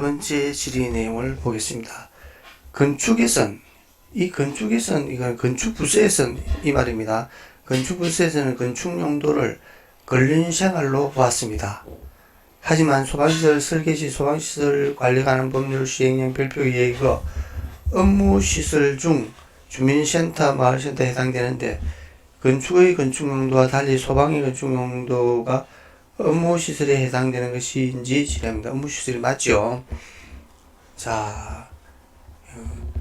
여러 번째 질의 내용을 보겠습니다. 건축예선, 이 건축예선, 이건 건축 부서예선 이 말입니다. 건축 부서에서는 건축 용도를 근린 생활로 보았습니다. 하지만 소방시설 설계시 소방시설 관리 관한 법률 시행령 별표에 의거 업무시설 중 주민센터, 마을센터에 해당되는데 건축의 건축 용도와 달리 소방의 건축 용도가 업무시설에 해당되는 것인지 질의합니다. 업무시설이 맞죠? 자, 어,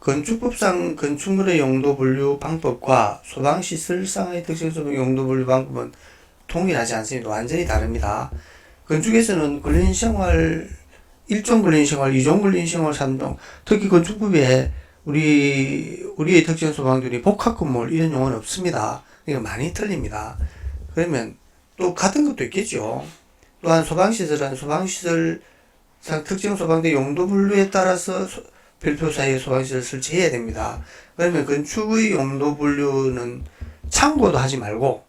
건축법상 건축물의 용도 분류 방법과 소방시설상의 소방 용도 분류 방법은 동일하지 않습니다. 완전히 다릅니다. 건축에서는 근린 생활, 일종 근린 생활, 이종 근린 생활, 삼종, 특히 건축법에 우리, 우리의 특정 소방들이 복합 건물 이런 용어는 없습니다. 이거 많이 틀립니다. 그러면 또 같은 것도 있겠죠. 또한 소방시설은 소방시설 상 특정 소방대 용도 분류에 따라서 소- 별표사의 소방시설 설치해야 됩니다. 그러면 건축의 용도 분류는 참고도 하지 말고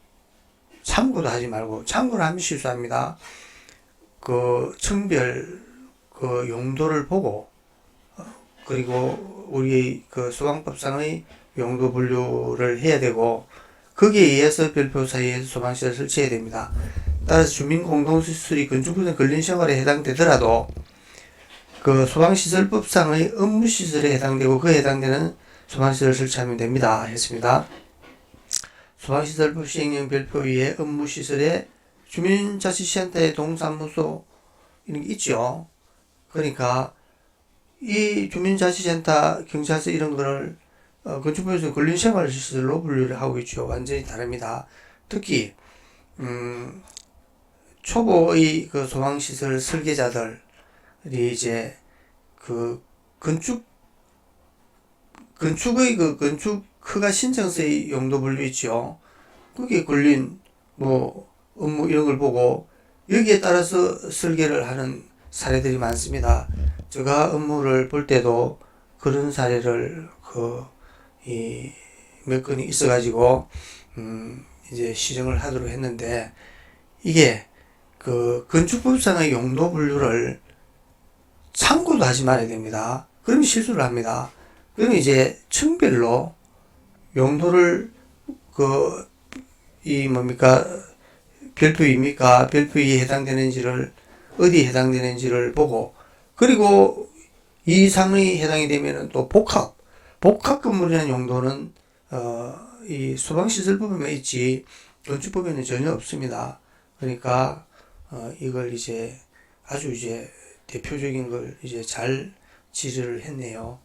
참고도 하지 말고 참고를 하면 실수합니다. 그 청별 그 용도를 보고 어, 그리고 우리 그 소방법상의 용도 분류를 해야 되고 거기에 의해서 별표 사이에 소방시설 설치해야 됩니다. 따라서 주민공동시설이 건축부는 근린생활에 해당되더라도 그 소방시설법상의 업무시설에 해당되고 그에 해당되는 소방시설을 설치하면 됩니다. 했습니다. 소방시설법 시행령 별표 위에 업무시설에 주민자치센터의 동사무소 이런 게 있죠. 그러니까 이 주민자치센터, 경찰서 이런 거를 어, 건축부에서 근린생활 시설로 분류를 하고 있죠. 완전히 다릅니다. 특히 음, 초보의 그 소방시설 설계자들이 이제 그 건축 건축의 그 건축 허가 신청서의 용도 분류 있죠. 거기에 걸린 뭐 업무 이런 걸 보고 여기에 따라서 설계를 하는 사례들이 많습니다. 제가 업무를 볼 때도 그런 사례를 그 이 몇 건이 있어가지고 음 이제 시정을 하도록 했는데 이게 그 건축법상의 용도 분류를 참고도 하지 말아야 됩니다. 그러면 실수를 합니다. 그러면 이제 층별로 용도를 그 이 뭡니까 별표입니까 별표에 해당되는지를 어디에 해당되는지를 보고 그리고 이 상의 해당이 되면은 또 복합 복합 건물이라는 용도는 어 이 소방시설법에만 있지 건축법에는 전혀 없습니다. 그러니까 어 이걸 이제 아주 이제 대표적인 걸 이제 잘 지르를 했네요.